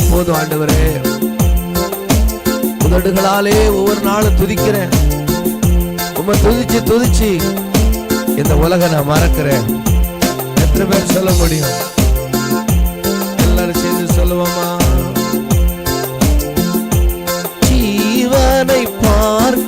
எனக்கு போதும் ஆண்டவரே. உதடுகளாலே ஒவ்வொரு நாளும் துதிக்கிறேன். உம துதிச்சு துதிச்சு இந்த உலக நான் மறக்கிறேன். எத்தனை பேர் சொல்ல முடியும்? எல்லாரும் சேர்ந்து சொல்லுவோமா? ஜீவனை பார்க்க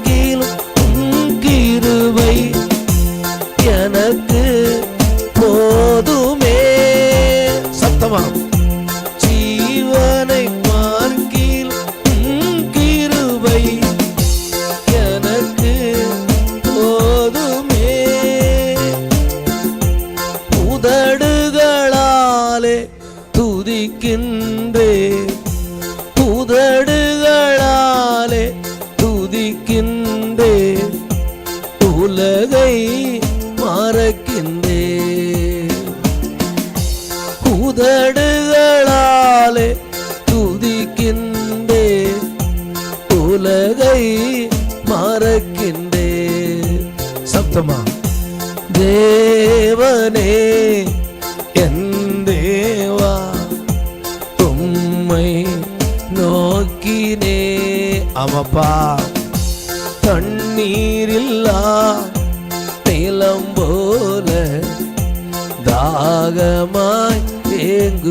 உதடுகளாலே துதிக்கின்றே. உலகை மறக்கின்றே. சப்தமா தேவனே என் தேவா உம்மை நோக்கினே. ஆமாப்பா. தண்ணீரில்லா நிலம் போல தாகமாய்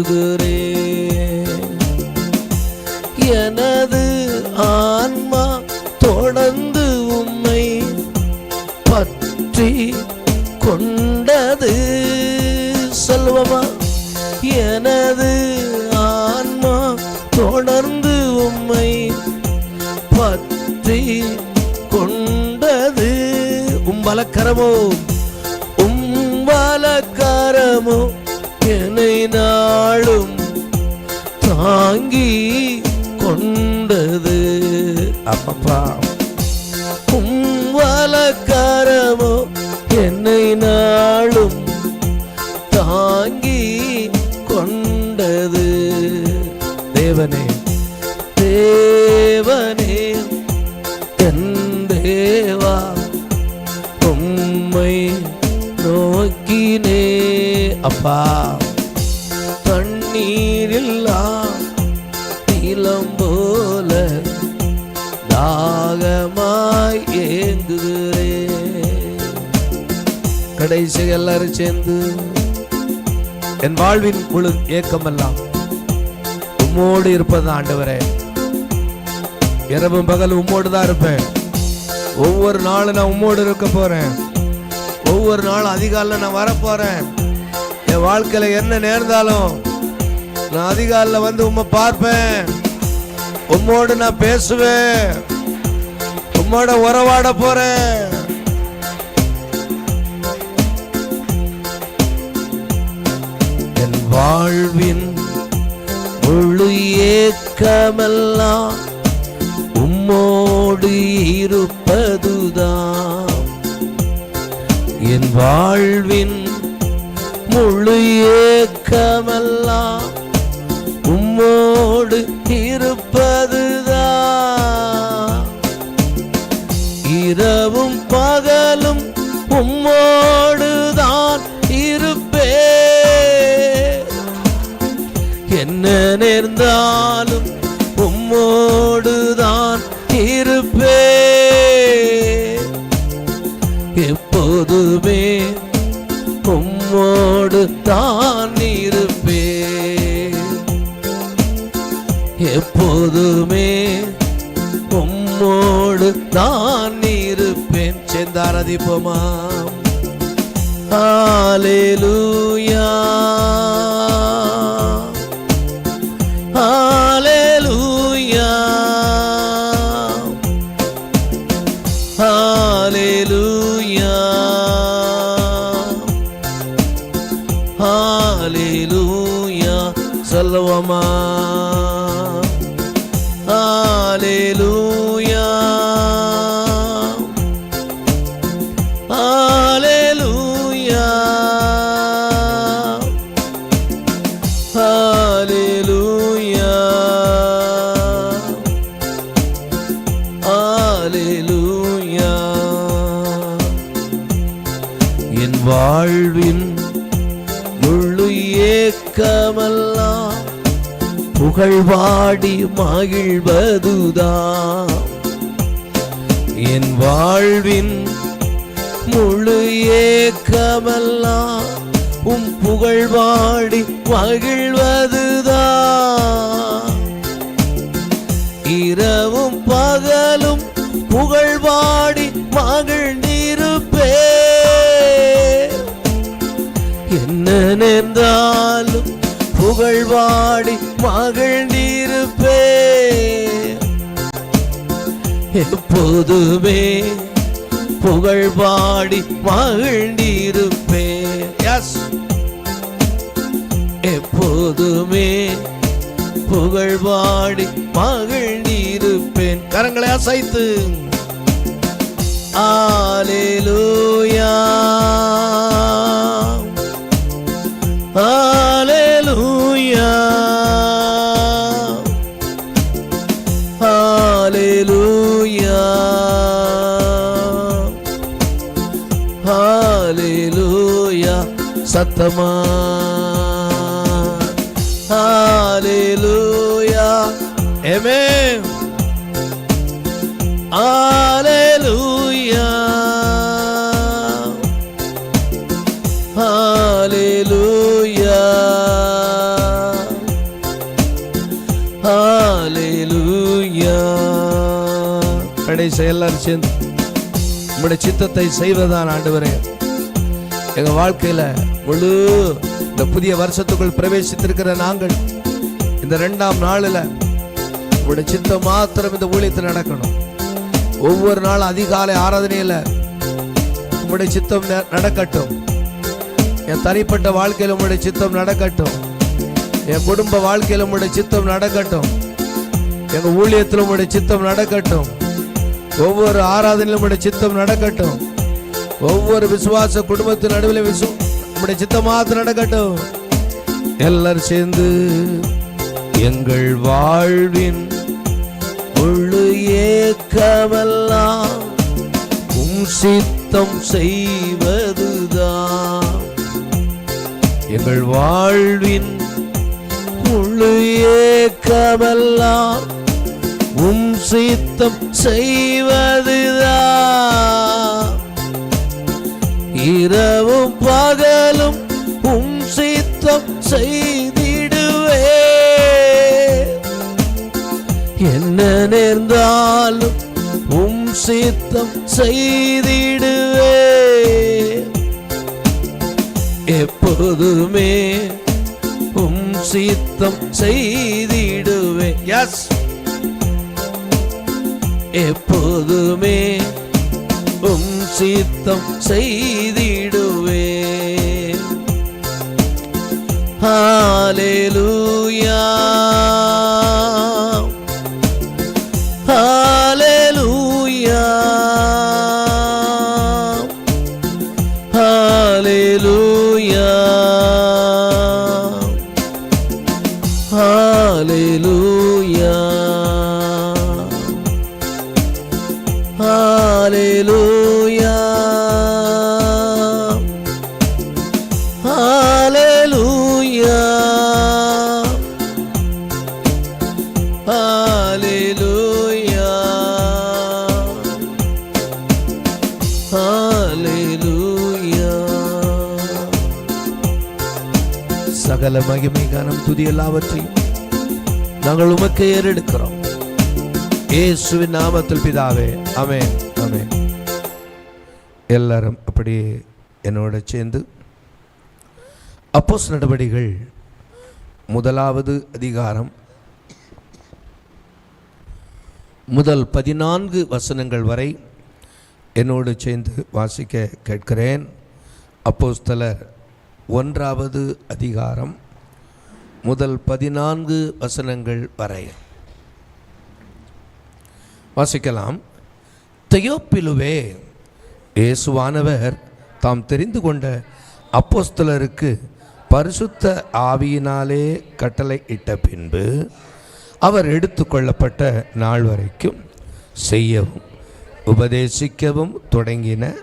ஏங்குகிறேன் எனது ஆன்மா தொடர்ந்து உம்மை பற்றி கொண்டது. சொல்வமா எனது ஆன்மா தொடர்ந்து உம்மை பற்றி கொண்டது. உம்பலக்கரமோ உம்பலக்கரமோ என்னை நாளும் தாங்கி கொண்டது. அப்பப்பா. உம்பலக்கரமோ என்னை நாளும் தாங்கி கொண்டது. தேவனே தேவனே என் தேவா உம்மை நோக்கினே. அப்பா. கடைசி எல்லாரும் சேர்ந்து என் வாழ்வின் முழு ஏக்கமெல்லாம் உம்மோடு இருப்பது ஆண்டவரே. இரவும் பகல் உம்மோடு தான் இருப்பேன். ஒவ்வொரு நாளும் நான் உம்மோடு இருக்க போறேன். ஒவ்வொரு நாளும் அதிகாலில் நான் வரப்போறேன். என் வாழ்க்கையில் என்ன நேர்ந்தாலும் நான் அதிகாலில் வந்து உம்மை பார்ப்பேன். உம்மோடு நான் பேசுவேன். உம்மோட உறவாட போறேன். வாழ்வின் முழு ஏக்கமெல்லாம் உம்மோடு இருப்பதுதான் என் வாழ்வின் முழு ஏக்கமெல்லாம் உம்மோடு இருப்பதுதான் இரவும் பகலும் உம்மோடுதான் சேர்ந்தாலும் உம்மோடுதான் இருப்பே எப்போதுமே உம்மோடு தான் இருப்பே எப்போதுமே உம்மோடு தான் இருப்பேன் சேர்ந்தாரதிப்போமா ஹalleluya. பாடி மகிழ்வதுதான் என் வாழ்வின் முழு ஏக்கமெல்லாம் உம் புகழ்வாடி மகிழ்வதுதான் இரவும் பகலும் புகழ்வாடி புகழ்வாடி மகிழ்ந்திருப்பே எப்போதுமே புகழ்பாடி மகிழ்ந்திருப்பே எஸ் எப்போதுமே புகழ்பாடி மகிழ்ந்திருப்பேன் கரங்களை அசைத்து. ஆலேலூயா ஆலேலூ హల్లెలూయా హల్లెలూయా హల్లెలూయా సత్తమా. హల్లెలూయా ఆమెన్ హల్లెలూయా கடைசி எல்லாரும் சேர்ந்து உங்களுடைய சித்தத்தை செய்வதுதான் ஆண்டவரே. எங்கள் வாழ்க்கையில் முழு இந்த புதிய வருஷத்துக்குள் பிரவேசித்திருக்கிற நாங்கள் இந்த ரெண்டாம் நாளில் உங்களுடைய சித்தம் மாத்திரம் இந்த ஊழியத்தில் நடக்கணும். ஒவ்வொரு நாள் அதிகாலை ஆராதனையில் உங்களுடைய சித்தம் ந- நடக்கட்டும். என் தனிப்பட்ட வாழ்க்கையில் உங்களுடைய சித்தம் நடக்கட்டும். என் குடும்ப வாழ்க்கையில் உங்களுடைய சித்தம் நடக்கட்டும். எங்கள் ஊழியத்தில் உங்களுடைய சித்தம் நடக்கட்டும். ஒவ்வொரு ஆராதனையிலும் உடைய சித்தம் நடக்கட்டும். ஒவ்வொரு விசுவாச குடும்பத்தின் நடுவில் விசு நம்முடைய சித்தமாக நடக்கட்டும். எல்லாரும் சேர்ந்து எங்கள் வாழ்வின் முழு ஏக்கமெல்லாம் உம் சித்தம் செய்வதுதான். எங்கள் வாழ்வின் முழு ஏக்கமெல்லாம் உம் சித்தம் செய்வதுதான் இரவும் பகலும் உம் சித்தம் செய்திடுவே. என்ன நேர்ந்தாலும் உம் சித்தம் செய்திடுவே. எப்போதுமே உம் சித்தம் செய்திடுவே. எஸ் எப்போதுமே உம் சித்தம் செய்திடுவே ஹாலேலூயா துதி எல்லாவற்றையும் நாங்கள் உமக்கு ஏறெடுக்கிறோம். ஏசுவின் நாமத்தில் பிதாவே ஆமென் ஆமென். எல்லாரும் அப்படியே என்னோட சேர்ந்து அப்போஸ் நடவடிகள் முதலாவது அதிகாரம் முதல் பதினான்கு வசனங்கள் வரை என்னோடு சேர்ந்து வாசிக்க கேட்கிறேன். அப்போஸ்தலர் ஒன்றாவது அதிகாரம் முதல் பதினான்கு வசனங்கள் வரை. வாசிக்கலாம். தெயோப்பிலுவே இயேசுவானவர் தாம் தெரிந்து கொண்ட அப்போஸ்தலருக்கு பரிசுத்த ஆவியினாலே கட்டளை இட்ட பின்பு அவர் எடுத்துக்கொள்ளப்பட்ட நாள் வரைக்கும் செய்யவும் உபதேசிக்கவும் தொடங்கின.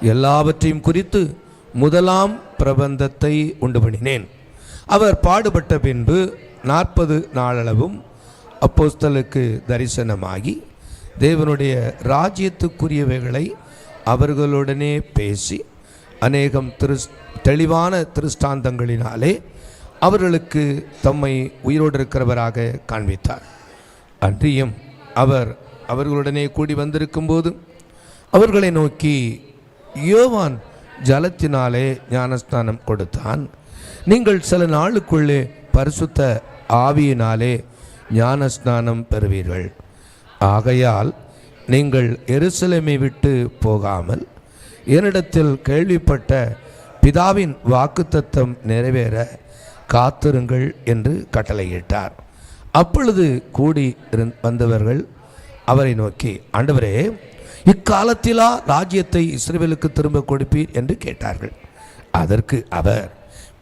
எல்லாவற்றையும் குறித்து முதலாம் பிரபந்தத்தை உண்டு பண்ணினேன். அவர் பாடுபட்ட பின்பு நாற்பது நாளளவும் அப்போஸ்தலுக்கு தரிசனமாகி தேவனுடைய ராஜ்யத்துக்குரியவைகளை அவர்களுடனே பேசி அநேகம் திரு தெளிவான திருஷ்டாந்தங்களினாலே அவர்களுக்கு தம்மை உயிரோடு இருக்கிறவராக காண்பித்தார். அன்றியும் அவர் அவர்களுடனே கூடி வந்திருக்கும்போது அவர்களை நோக்கி யோவான் ஜலத்தினாலே ஞானஸ்தானம் கொடுத்தான். நீங்கள் சில நாளுக்குள்ளே பரிசுத்த ஆவியினாலே ஞானஸ்நானம் பெறுவீர்கள். ஆகையால் நீங்கள் எருசலேமை விட்டு போகாமல் என்னிடத்தில் கேள்விப்பட்ட பிதாவின் வாக்குத்தத்தம் நிறைவேற காத்திருங்கள் என்று கட்டளையிட்டார். அப்பொழுது கூடி இருந் வந்தவர்கள் அவரை நோக்கி ஆண்டவரே இக்காலத்திலா ராஜ்யத்தை இஸ்ரேலுக்கு திரும்ப கொடுப்பீர்? என்று கேட்டார்கள். அதற்கு அவர்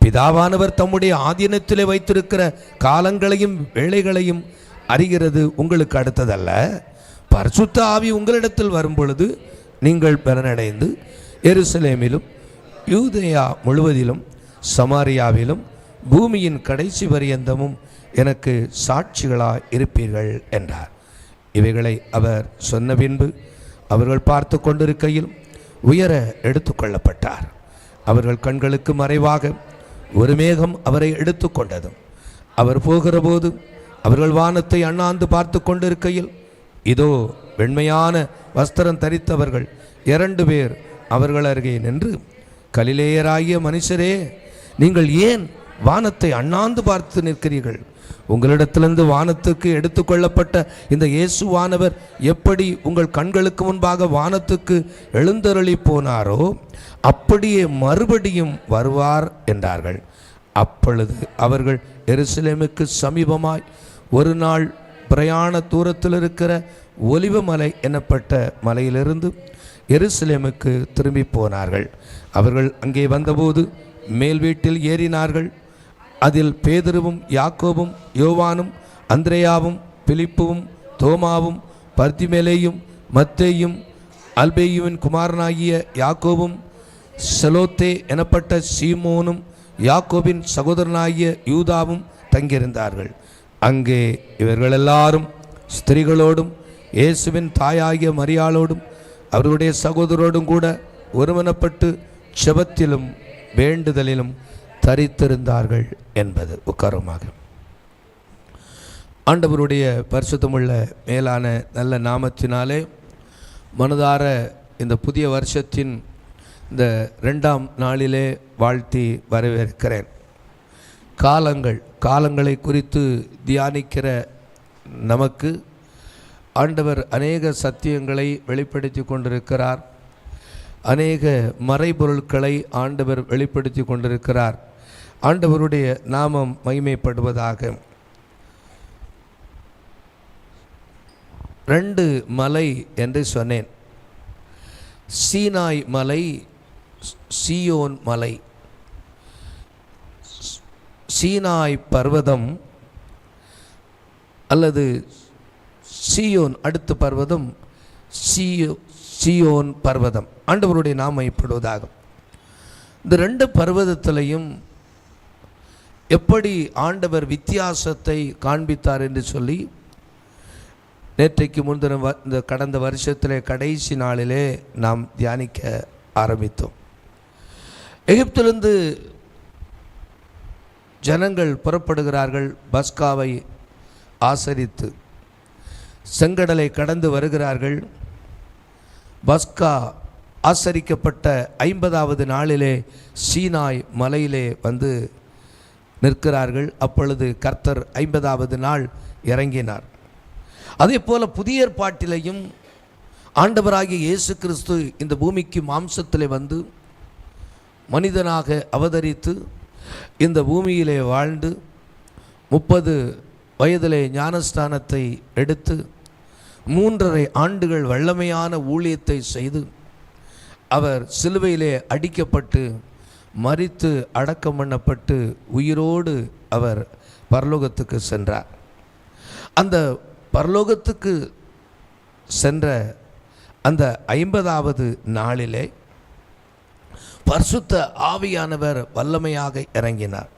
பிதாவானவர் தம்முடைய ஆதீனத்திலே வைத்திருக்கிற காலங்களையும் வேலைகளையும் அறிகிறது உங்களுக்கு அடுத்ததல்ல. பரிசுத்த ஆவி உங்களிடத்தில் வரும்பொழுது நீங்கள் பலனடைந்து எருசலேமிலும் யூதேயா முழுவதிலும் சமாரியாவிலும் பூமியின் கடைசி பரியந்தமும் எனக்கு சாட்சிகளாக இருப்பீர்கள் என்றார். இவைகளை அவர் சொன்ன பின்பு அவர்கள் பார்த்து கொண்டிருக்கையில் உயர எடுத்துக்கொள்ளப்பட்டார் அவர்கள் கண்களுக்கு மறைவாக ஒரு மேகம் அவரை எடுத்துக்கொண்டதும் அவர் போகிறபோது அவர்கள் வானத்தை அண்ணாந்து பார்த்து கொண்டிருக்கையில் இதோ வெண்மையான வஸ்திரம் தரித்தவர்கள் இரண்டு பேர் அவர்கள் அருகே நின்று கலிலேயராகிய மனுஷரே நீங்கள் ஏன் வானத்தை அண்ணாந்து பார்த்து நிற்கிறீர்கள்? உங்களிடத்திலிருந்து வானத்துக்கு எடுத்துக்கொள்ளப்பட்ட இந்த இயேசுவானவர் எப்படி உங்கள் கண்களுக்கு முன்பாக வானத்துக்கு எழுந்தருளி போனாரோ அப்படியே மறுபடியும் வருவார் என்றார்கள். அப்பொழுது அவர்கள் எருசலேமுக்கு சமீபமாய் ஒரு நாள் பிரயாண தூரத்தில் இருக்கிற ஒலிவமலை எனப்பட்ட மலையிலிருந்து எருசலேமுக்கு திரும்பி போனார்கள். அவர்கள் அங்கே வந்தபோது மேல் வீட்டில் ஏறினார்கள். அதில் பேதுருவும் யாக்கோபும் யோவானும் அந்திரேயாவும் பிலிப்புவும் தோமாவும் பர்த்திமேலேயும் மத்தேயும் அல்பேயுவின் குமாரனாகிய யாக்கோபும் செலோத்தே எனப்பட்ட சீமோனும் யாக்கோபின் சகோதரனாகிய யூதாவும் தங்கியிருந்தார்கள். அங்கே இவர்கள் எல்லாரும் ஸ்திரீகளோடும் இயேசுவின் தாயாகிய மரியாளோடும் அவருடைய சகோதரோடும் கூட ஒருமனப்பட்டு செபத்திலும் வேண்டுதலிலும் தரித்திருந்தார்கள் என்பது உக்காரமாக. ஆண்டவருடைய பரிசுத்தமுள்ள மேலான நல்ல நாமத்தினாலே மனதார இந்த புதிய வருஷத்தின் இந்த ரெண்டாம் நாளிலே வாழ்த்தி வரவேற்கிறேன். காலங்கள் காலங்களை குறித்து தியானிக்கிற நமக்கு ஆண்டவர் அநேக சத்தியங்களை வெளிப்படுத்தி கொண்டிருக்கிறார். அநேக மறைபொருட்களை ஆண்டவர் வெளிப்படுத்தி கொண்டிருக்கிறார். ஆண்டவருடைய நாமம் மகிமைப்படுவதாக. ரெண்டு மலை என்று சொன்னேன். சீனாய் மலை சியோன் மலை. சீனாய் பர்வதம் அல்லது சியோன் அடுத்த பர்வதம் சியோ சியோன் பர்வதம். ஆண்டவருடைய நாமைப்படுவதாகும் இந்த ரெண்டு பர்வதத்திலையும் எப்படி ஆண்டவர் வித்தியாசத்தை காண்பித்தார் என்று சொல்லி நேற்றைக்கு முந்தின வ- இந்த கடந்த வருஷத்தில் கடைசி நாளிலே நாம் தியானிக்க ஆரம்பித்தோம். எகிப்திலிருந்து ஜனங்கள் புறப்படுகிறார்கள் பஸ்காவை ஆசரித்து. செங்கடலை கடந்து வருகிறார்கள். பஸ்கா ஆசரிக்கப்பட்ட ஐம்பதாவது நாளிலே சீனாய் மலையிலே வந்து நிற்கிறார்கள். அப்பொழுது கர்த்தர் ஐம்பதாவது நாள் இறங்கினார். அதே போல் புதிய ஏற்பாட்டிலையும் ஆண்டவராகிய இயேசு கிறிஸ்து இந்த பூமிக்கு மாம்சத்தில் வந்து மனிதனாக அவதரித்து இந்த பூமியிலே வாழ்ந்து முப்பது வயதிலே ஞானஸ்தானத்தை எடுத்து மூன்றரை ஆண்டுகள் வல்லமையான ஊழியத்தை செய்து அவர் சிலுவையிலே அடிக்கப்பட்டு மறித்து அடக்கம் பண்ணப்பட்டு உயிரோடு அவர் பரலோகத்துக்கு சென்றார். அந்த பரலோகத்துக்கு சென்ற அந்த ஐம்பதாவது நாளிலே பரிசுத்த ஆவியானவர் வல்லமையாக இறங்கினார்.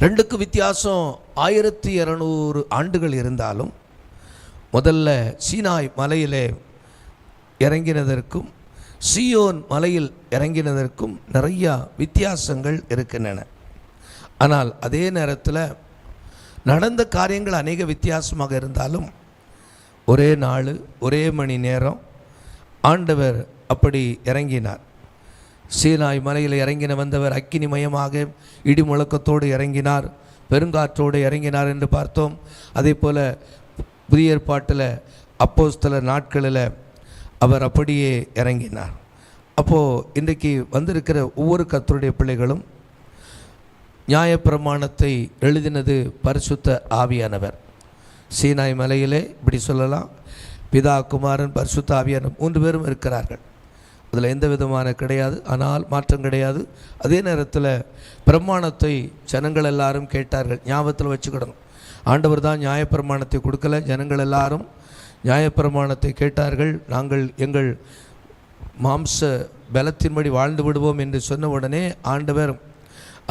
ரெண்டுக்கு வித்தியாசம் ஆயிரத்தி இரநூறு ஆண்டுகள் இருந்தாலும் முதல்ல சீனாய் மலையிலே இறங்கினதற்கும் சியோன் மலையில் இறங்கினதற்கும் நிறையா வித்தியாசங்கள் இருக்கின்றன. ஆனால் அதே நேரத்தில் நடந்த காரியங்கள் அநேக வித்தியாசமாக இருந்தாலும் ஒரே நாள் ஒரே மணி நேரம் ஆண்டவர் அப்படி இறங்கினார். சீனாய் மலையில் இறங்கின வந்தவர் அக்கினிமயமாக இடி முழக்கத்தோடு இறங்கினார் பெருங்காற்றோடு இறங்கினார் என்று பார்த்தோம். அதே போல் புதிய ஏற்பாட்டில் அப்போஸ்தல நாட்களில் அவர் அப்படியே இறங்கினார். அப்போது இன்றைக்கு வந்திருக்கிற ஒவ்வொரு கத்தருடைய பிள்ளைகளும் நியாயப்பிரமாணத்தை எழுதினது பரிசுத்த ஆவியானவர். சீனாய் மலையிலே இப்படி சொல்லலாம். பிதா குமாரன் பரிசுத்த ஆவியான மூன்று பேரும் இருக்கிறார்கள். அதில் எந்த விதமான கிடையாது. ஆனால் மாற்றம் கிடையாது. அதே நேரத்தில் பிரமாணத்தை ஜனங்கள் எல்லாரும் கேட்டார்கள். ஞாபகத்தில் வச்சுக்கிடணும். ஆண்டவர் தான் நியாயப்பிரமாணத்தை கொடுக்கல. ஜனங்கள் எல்லாரும் நியாயப்பிரமாணத்தை கேட்டார்கள் நாங்கள் எங்கள் மாம்ச பலத்தின்படி வாழ்ந்து விடுவோம் என்று சொன்ன உடனே ஆண்டவர்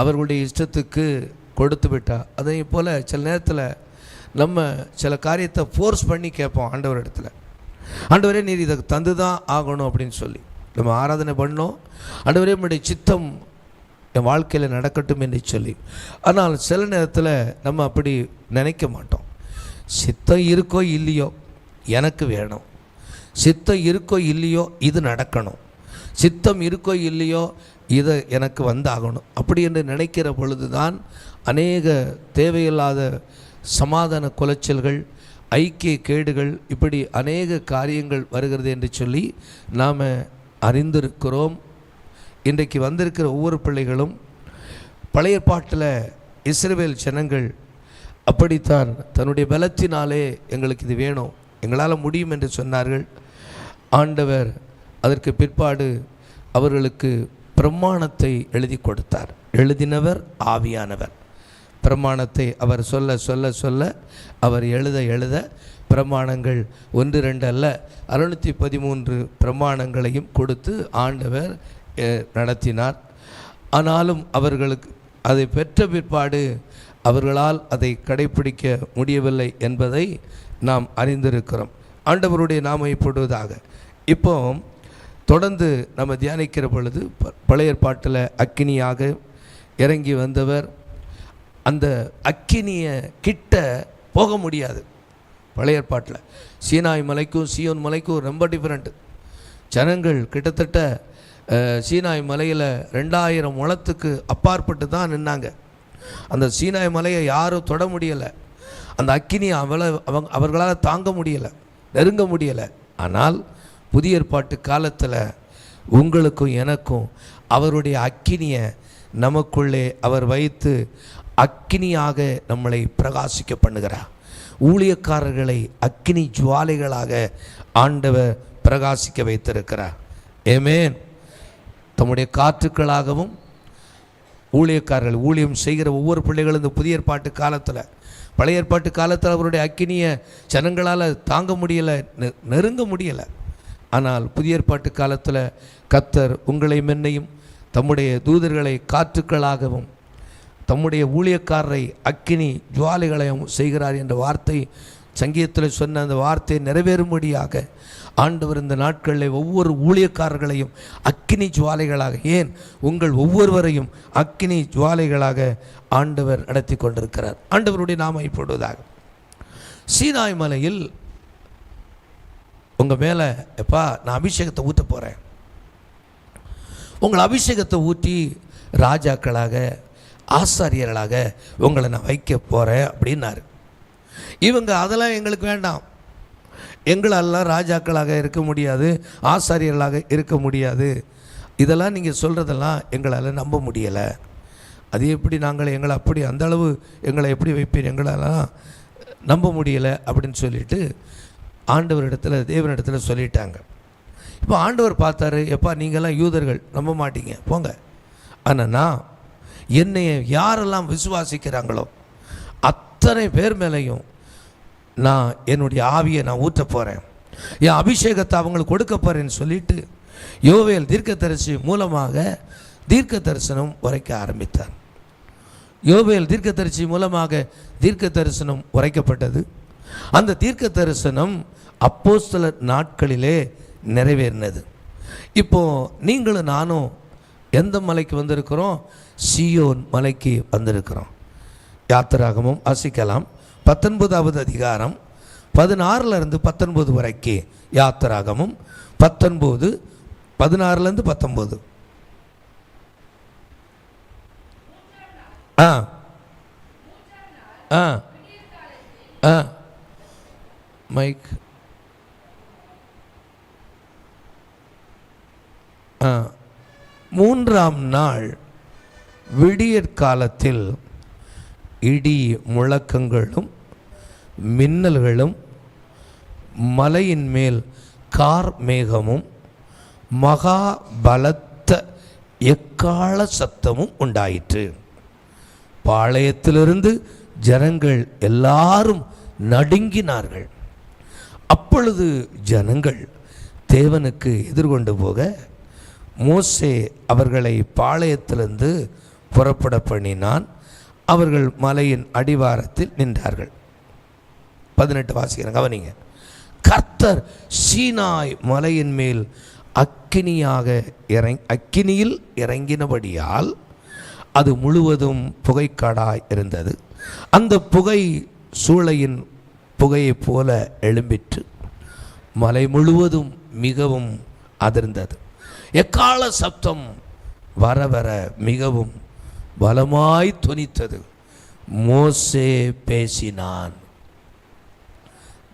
அவர்களுடைய இஷ்டத்துக்கு கொடுத்து விட்டார். அதே போல் சில நேரத்தில் நம்ம சில காரியத்தை ஃபோர்ஸ் பண்ணி கேட்போம் ஆண்டவர் இடத்துல. ஆண்டவரே நீர் இதை தந்து தான் ஆகணும் அப்படின்னு சொல்லி. நம்ம ஆராதனை பண்ணோம். ஆண்டவரே நம்முடைய சித்தம் என் வாழ்க்கையில் நடக்கட்டும் என்று சொல்லி. ஆனால் சில நேரத்தில் நம்ம அப்படி நினைக்க மாட்டோம். சித்தம் இருக்கோ இல்லையோ எனக்கு வேணும். சித்தம் இருக்கோ இல்லையோ இது நடக்கணும். சித்தம் இருக்கோ இல்லையோ இதை எனக்கு வந்தாகணும். அப்படி என்று நினைக்கிற பொழுது தான் அநேக தேவையில்லாத சமாதான குலைச்சல்கள் ஐக்கிய கேடுகள் இப்படி அநேக காரியங்கள் வருகிறது என்று சொல்லி நாம் அறிந்திருக்கிறோம். இன்றைக்கு வந்திருக்கிற ஒவ்வொரு பிள்ளைகளும் பழைய பாட்டில் இஸ்ரேவேல் ஜனங்கள் அப்படித்தான் தன்னுடைய பலத்தினாலே எங்களுக்கு இது வேணும். எங்களால் முடியும் என்று சொன்னார்கள். ஆண்டவர் அதற்கு பிற்பாடு அவர்களுக்கு பிரமாணத்தை எழுதி கொடுத்தார். எழுதினவர் ஆவியானவர். பிரமாணத்தை அவர் சொல்ல சொல்ல சொல்ல அவர் எழுத எழுத பிரமாணங்கள் ஒன்று ரெண்டு அல்ல அறுநூற்றி பதிமூன்று பிரமாணங்களையும் கொடுத்து ஆண்டவர் நடத்தினார். ஆனாலும் அவர்களுக்கு அதை பெற்ற பிற்பாடு அவர்களால் அதை கடைப்பிடிக்க முடியவில்லை என்பதை நாம் அறிந்திருக்கிறோம். ஆண்டவருடைய நாமை போடுவதாக இப்போ தொடர்ந்து நம்ம தியானிக்கிற பொழுது ப- பழைய பாட்டில் அக்கினியாக இறங்கி வந்தவர் அந்த அக்கினியை கிட்ட போக முடியாது. பழைய பாட்டில். சீனாய் மலைக்கும் சியோன் மலைக்கும் ரொம்ப டிஃப்ரெண்ட்டு ஜனங்கள் கிட்டத்தட்ட சீனாய் மலையில் ரெண்டாயிரம் முளத்துக்கு அப்பாற்பட்டு தான் நின்னாங்க. அந்த சீனாய் மலையை யாரும் தொட முடியலை. அந்த அக்கினி அவளை அவங்க அவர்களால் தாங்க முடியலை நெருங்க முடியலை. ஆனால் புதிய ஏற்பாட்டு காலத்தில் உங்களுக்கும் எனக்கும் அவருடைய அக்கினியை நமக்குள்ளே அவர் வைத்து அக்கினியாக நம்மளை பிரகாசிக்க பண்ணுகிறார். ஊழியக்காரர்களை அக்கினி ஜுவாலைகளாக ஆண்டவர் பிரகாசிக்க வைத்திருக்கிறார். ஏமேன் தம்முடைய காற்றுக்களாகவும் ஊழியக்காரர்கள் ஊழியம் செய்கிற ஒவ்வொரு பிள்ளைகளும் இந்த புதிய ஏற்பாட்டு காலத்தில் பழைய ஏற்பாட்டு காலத்தில் அவருடைய அக்கினியை ஜனங்களால் தாங்க முடியலை நெ- நெருங்க முடியலை. ஆனால் புதிய ஏற்பாட்டு காலத்தில் கத்தர் உங்களை மென்னையும் தம்முடைய தூதர்களை காற்றுக்களாகவும் தம்முடைய ஊழியக்காரரை அக்கினி ஜுவாலைகளையும் செய்கிறார் என்ற வார்த்தை சங்கீதத்தில் சொன்ன அந்த வார்த்தை நிறைவேறும்படியாக ஆண்டவர் இந்த நாட்களில் ஒவ்வொரு ஊழியக்காரர்களையும் அக்கினி ஜுவாலைகளாக ஏன்? உங்கள் ஒவ்வொருவரையும் அக்கினி ஜுவாலைகளாக ஆண்டவர் நடத்தி கொண்டிருக்கிறார். ஆண்டவருடைய நாம இப்பொழுதாக. சீனாய் மலையில் உங்கள் மேலே எப்பா நான் அபிஷேகத்தை ஊற்ற போகிறேன் உங்கள் அபிஷேகத்தை ஊற்றி ராஜாக்களாக ஆசாரியர்களாக உங்களை நான் வைக்க போகிறேன் அப்படின்னாரு. இவங்க அதெல்லாம் எங்களுக்கு வேண்டாம். எங்களெல்லாம் ராஜாக்களாக இருக்க முடியாது ஆசாரியர்களாக இருக்க முடியாது. இதெல்லாம் நீங்கள் சொல்கிறதெல்லாம் எங்களால் நம்ப முடியலை. அது எப்படி நாங்கள் எங்களை அப்படி அந்த அளவு எங்களை எப்படி வைப்பீர் எங்களெல்லாம் நம்ப முடியலை அப்படின்னு சொல்லிட்டு ஆண்டவரிடத்தில் தேவனிடத்தில் சொல்லிட்டாங்க. இப்போ ஆண்டவர் பார்த்தாரு எப்பா நீங்கள்லாம் யூதர்கள் நம்ப மாட்டீங்க போங்க. ஆனால் நான் என்னை யாரெல்லாம் விசுவாசிக்கிறாங்களோ அத்தனை பேர் மேலேயும் நான் என்னுடைய ஆவியை நான் ஊற்ற போகிறேன் என் அபிஷேகத்தை அவங்களுக்கு கொடுக்க போகிறேன்னு சொல்லிட்டு யோவேல் தீர்க்கதரிசி மூலமாக தீர்க்க தரிசனம் உரைக்க ஆரம்பித்தார். யோவேல் தீர்க்க தரிசி மூலமாக தீர்க்க தரிசனம் உரைக்கப்பட்டது. அந்த தீர்க்க தரிசனம் அப்போஸ்தல நாட்களிலே நிறைவேறினது. இப்போது நீங்களும் நானும் எந்த மலைக்கு வந்திருக்கிறோம்? சியோன் மலைக்கு வந்திருக்கிறோம். யாத்திராகமும் வாசிக்கலாம். பத்தொன்பதாவது அதிகாரம் பதினாறுலேருந்து பத்தொன்பது வரைக்கு யாத்திராகமும் பத்தொன்பது பதினாறுலேருந்து பத்தொன்பது. ஆ. ஆ. ஆ. மைக். ஆ. மூன்றாம் நாள் விடியற் காலத்தில் இடி முழக்கங்களும் மின்னல்களும் மலையின் மேல் கார் மேகமும் மகா பலத்த எக்கால சத்தமும் உண்டாயிற்று. பாளையத்திலிருந்து ஜனங்கள் எல்லாரும் நடுங்கினார்கள். அப்பொழுது ஜனங்கள் தேவனுக்கு எதிர்கொண்டு போக மோசே அவர்களை பாளையத்திலிருந்து புறப்பட பண்ணினான். அவர்கள் மலையின் அடிவாரத்தில் நின்றார்கள். பதினெட்டு வாசிக்கிறேன் கவனிங்க. கர்த்தர் சீனாய் மலையின் மேல் அக்கினியாக இறங் அக்கினியில் இறங்கினபடியால் அது முழுவதும் புகைக்காடாய் இருந்தது. அந்த புகை சூளையின் புகையைப் போல எழும்பிற்று. மலை முழுவதும் மிகவும் அதிர்ந்தது. எக்கால சப்தம் வர வர மிகவும் பலமாய் துணித்தது. மோசே பேசினான்.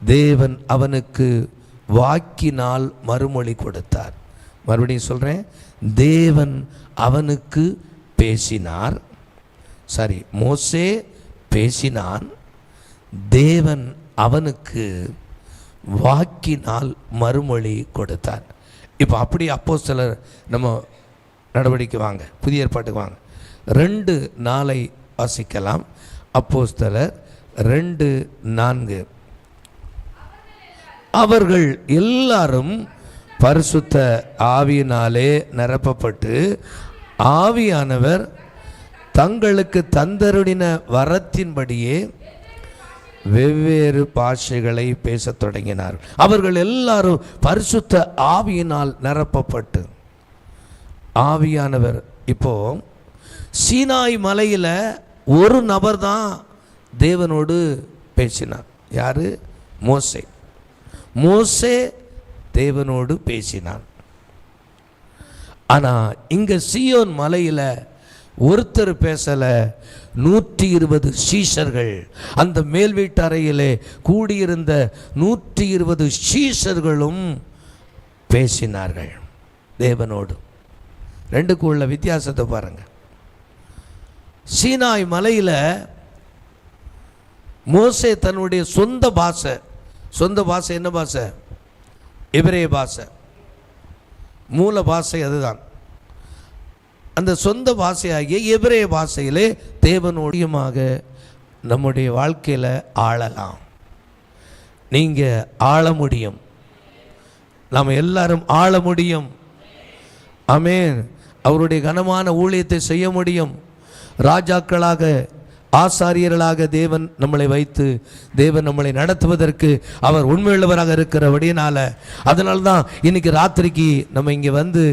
தேவன் அவனுக்கு வாக்கினால் மறுமொழி கொடுத்தார். மறுபடியும் சொல்கிறேன் தேவன் அவனுக்கு பேசினார். சாரி மோசே பேசினான். தேவன் அவனுக்கு வாக்கினால் மறுமொழி கொடுத்தார். இப்போ அப்படி அப்போ சிலர் நம்ம நடவடிக்கை வாங்க புதிய ஏற்பாட்டுக்கு வாங்க. ரெண்டு நாளை வாசிக்கலாம். அப்போஸ்தலர் ரெண்டு நான்கு. அவர்கள் எல்லாரும் பரிசுத்த ஆவியினாலே நிரப்பப்பட்டு ஆவியானவர் தங்களுக்கு தந்தருடின வரத்தின்படியே வெவ்வேறு பாஷைகளை பேசத் தொடங்கினார். அவர்கள் எல்லாரும் பரிசுத்த ஆவியினால் நிரப்பப்பட்டு ஆவியானவர். இப்போ சீனாய் மலையில் ஒரு நபர் தான் தேவனோடு பேசினார். யார்? மோசை. மோசே தேவனோடு பேசினான். ஆனால் இங்கே சியோன் மலையில் ஒருத்தர் பேசலை நூற்றி இருபது சீஷர்கள். அந்த மேல் வீட்டு அறையிலே கூடியிருந்த நூற்றி இருபது சீஷர்களும் பேசினார்கள் தேவனோடு. ரெண்டுக்கு உள்ள வித்தியாசத்தை பாருங்கள் சீனாய் மலையில் மோசே தன்னுடைய சொந்த பாஷை சொந்த பாஷை என்ன பாஷை? எபிரேய பாஷை. மூல பாஷை அதுதான். அந்த சொந்த பாஷையாகிய எபிரேய பாஷையிலே தேவனோடியமாக நம்முடைய வாழ்க்கையில் ஆளலாம். நீங்கள் ஆள முடியும். நாம் எல்லாரும் ஆள முடியும். ஆமென். அவருடைய கனமான ஊழியத்தை செய்ய முடியும். ராஜாக்களாக ஆசாரியர்களாக தேவன் நம்மளை வைத்து தேவன் நம்மளை நடத்துவதற்கு அவர் உண்மையுள்ளவராக இருக்கிறபடியினால அதனால தான் இன்னைக்கு ராத்திரிக்கு நம்ம இங்கே வந்து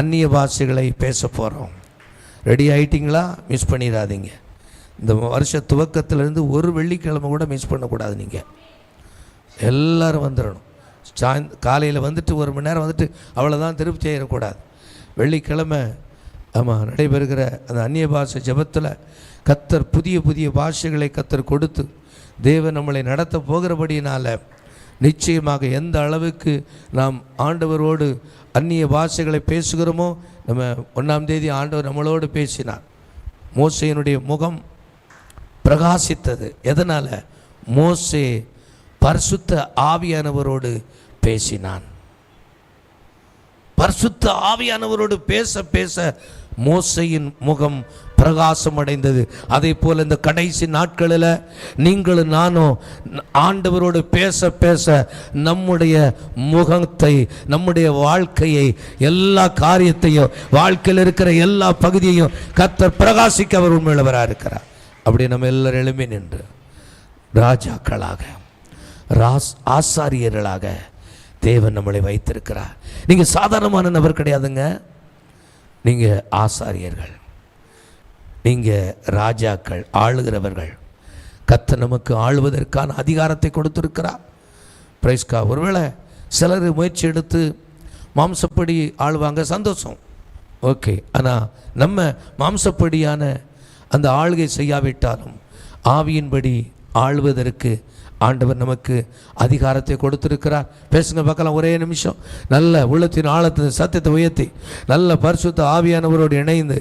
அந்நிய பாஷைகளை பேச போகிறோம் ரெடி ஆகிட்டிங்களா மிஸ் பண்ணிடாதீங்க. இந்த வருஷ துவக்கத்திலேருந்து ஒரு வெள்ளிக்கிழமை கூட மிஸ் பண்ணக்கூடாது நீங்கள் எல்லாரும் வந்துடணும். சாய்ந் காலையில் வந்துட்டு ஒரு மணி நேரம் வந்துட்டு அவ்வளோதான் திருப்தி ஆயிடக்கூடாது. வெள்ளிக்கிழமை ஆமாம் நடைபெறுகிற அந்த அந்நிய பாஷை ஜெபத்தில் கத்தர் புதிய புதிய பாஷைகளை கத்தர் கொடுத்து தேவன் நம்மளை நடத்த போகிறபடியினால் நிச்சயமாக எந்த அளவுக்கு நாம் ஆண்டவரோடு அந்நிய பாஷைகளை பேசுகிறோமோ நம்ம ஒன்றாம் தேதி ஆண்டவர் நம்மளோடு பேசினார். மோசையினுடைய முகம் பிரகாசித்தது. எதனால்? மோசே பரிசுத்த ஆவியானவரோடு பேசினான். பரிசுத்த ஆவியானவரோடு பேச பேச மோசையின் முகம் பிரகாசம் அடைந்தது அதே போல் இந்த கடைசி நாட்களில் நீங்களும் நானும் ஆண்டவரோடு பேச பேச நம்முடைய முகத்தை நம்முடைய வாழ்க்கையை எல்லா காரியத்தையும் வாழ்க்கையில் இருக்கிற எல்லா பகுதியையும் கத்தர் பிரகாசிக்க அவர் உண்மையுள்ளவராக இருக்கிறார். அப்படி நம்ம எல்லாரும் எழுமி நின்று ராஜாக்களாக ராஸ் ஆசாரியர்களாக தேவன் நம்மளை வைத்திருக்கிறார். நீங்கள் சாதாரணமான நபர் கிடையாதுங்க. நீங்கள் ஆசாரியர்கள். நீங்கள் ராஜாக்கள் ஆளுகிறவர்கள். கத்த நமக்கு ஆளுவதற்கான அதிகாரத்தை கொடுத்திருக்கிறார். பிரைஸ்கா ஒருவேளை சிலர் முயற்சி எடுத்து மாம்சப்படி ஆளுவாங்க சந்தோஷம். ஓகே ஆனால் நம்ம மாம்சப்படியான அந்த ஆளுகை செய்யாவிட்டாலும் ஆவியின்படி ஆளுவதற்கு ஆண்டவர் நமக்கு அதிகாரத்தை கொடுத்துருக்கிறார். பேசுங்க பார்க்கலாம் ஒரே நிமிஷம். நல்ல உள்ளத்தின் ஆழத்தின் சத்தியத்தை உயர்த்தி நல்ல பரிசுத்த ஆவியானவரோடு இணைந்து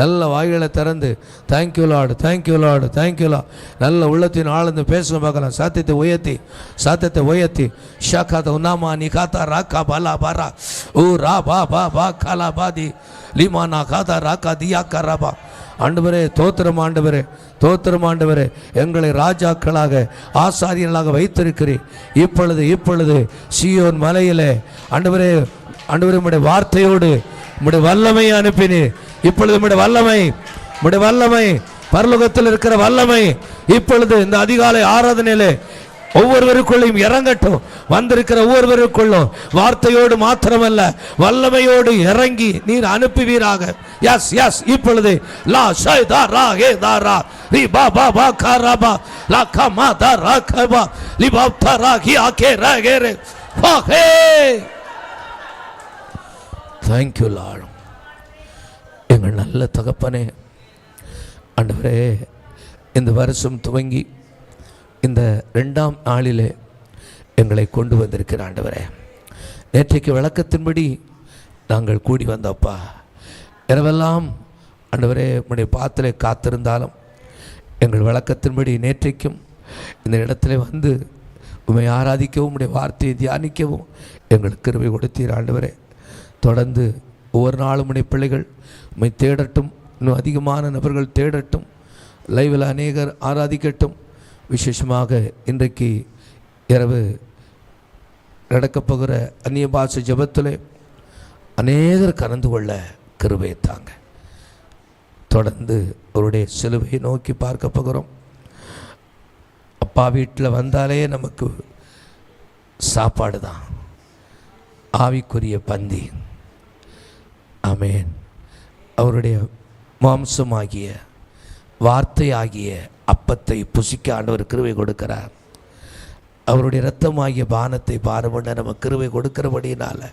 நல்ல வாய்களை திறந்து thank you Lord thank you Lord thank you Lord நல்ல உள்ளத்தின் ஆழ்ந்து பேசுங்க பார்க்கலாம் சத்தியத்தை உயர்த்தி சத்தியத்தை உயர்த்தி. ஷாக்காத உன்னாமா நீ காத்தா ராக்கா பாலா பாரா. ஊ ரா பா பா பா காலா பாதி. லீமா நா காதா ராக்கா தியா கராபா ஆண்டவரே தோத்திரம் ஆண்டவரே தோத்திரம் ஆண்டவரே எங்களை ராஜாக்களாக ஆசாரியர்களாக வைத்திருக்கிறேன் இப்பொழுது இப்பொழுது சியோன் மலையிலே ஆண்டவரே ஆண்டவரே உடைய வார்த்தையோடு உடைய வல்லமை அனுப்பினீர். இப்பொழுது உடைய வல்லமை உடைய வல்லமை பரலோகத்தில் இருக்கிற வல்லமை இப்பொழுது இந்த அதிகாலை ஆராதனையிலே ஒவ்வொருவருக்குள்ளையும் இறங்கட்டும். வந்திருக்கிற ஒவ்வொருவருக்குள்ளும் வார்த்தையோடு மாத்திரமல்ல வல்லமையோடு இறங்கி நீர் அனுப்புவீராக. எஸ் எஸ் இப்பொழுது லா ஷய் தா ரா ஹே தா ரா ரி பா பா பா கா ரா பா லா கா மா தா ரா கா பா லி பா தா ரா ஹி ஆ கே ரா கே ரே பா ஹே. தேங்க் யூ லார்ட் எங்கள் நல்ல தகப்பனே ஆண்டவரே இந்த வருஷம் துவங்கி இந்த ரெண்டாம் நாளிலே எங்களை கொண்டு வந்திருக்கிற ஆண்டவரே நேற்றைக்கு விளக்கத்தின்படி நாங்கள் கூடி வந்தோப்பா. இரவெல்லாம் ஆண்டவரே உடைய பாத்திரை காத்திருந்தாலும் எங்கள் விளக்கத்தின்படி நேற்றைக்கும் இந்த இடத்துல வந்து உண்மை ஆராதிக்கவும் உடைய வார்த்தையை தியானிக்கவும் எங்களுக்கு கிருவை கொடுத்தீர் ஆண்டவரே. தொடர்ந்து ஒவ்வொரு நாளும் உடைய பிள்ளைகள் உண்மை தேடட்டும் இன்னும் அதிகமான நபர்கள் தேடட்டும் லைவில் அநேகர் ஆராதிக்கட்டும். விசேஷமாக இன்றைக்கு இரவு நடக்கப்போகிற அந்நிய பாஷை ஜபத்தில் அநேகர் கலந்து கொள்ள கிருபையை தாங்க. தொடர்ந்து அவருடைய சிலுவையை நோக்கி பார்க்க போகிறோம். அப்பா வீட்டில் வந்தாலே நமக்கு சாப்பாடு தான். ஆவிக்குரிய பந்தி. ஆமேன். அவருடைய மாம்சமாகிய வார்த்தையாகிய அப்பத்தை புசிக்க ஆண்டவர் கிருவை கொடுக்கிறார். அவருடைய இரத்தமாகிய பானத்தை பாரமண்ட நம்ம கிருவை கொடுக்கிறபடியினால்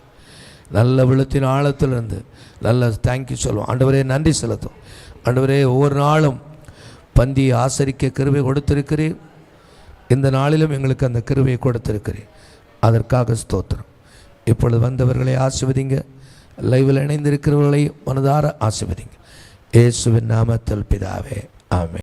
நல்ல விழுத்தின் ஆழத்திலிருந்து நல்ல தேங்க்யூ சொல்லுவோம். ஆண்டவரே நன்றி செலுத்தும் ஆண்டவரே ஒவ்வொரு நாளும் பந்தியை ஆசரிக்க கிருவை கொடுத்திருக்கிறேன் இந்த நாளிலும் எங்களுக்கு அந்த கிருவையை கொடுத்திருக்கிறேன் அதற்காக ஸ்தோத்திரம். இப்பொழுது வந்தவர்களை ஆசிர்வதிங்க. லைவில் இணைந்திருக்கிறவர்களை மனதார ஆசிர்வதிங்க. இயேசுவின் நாமத்தில் பிதாவே ஆமே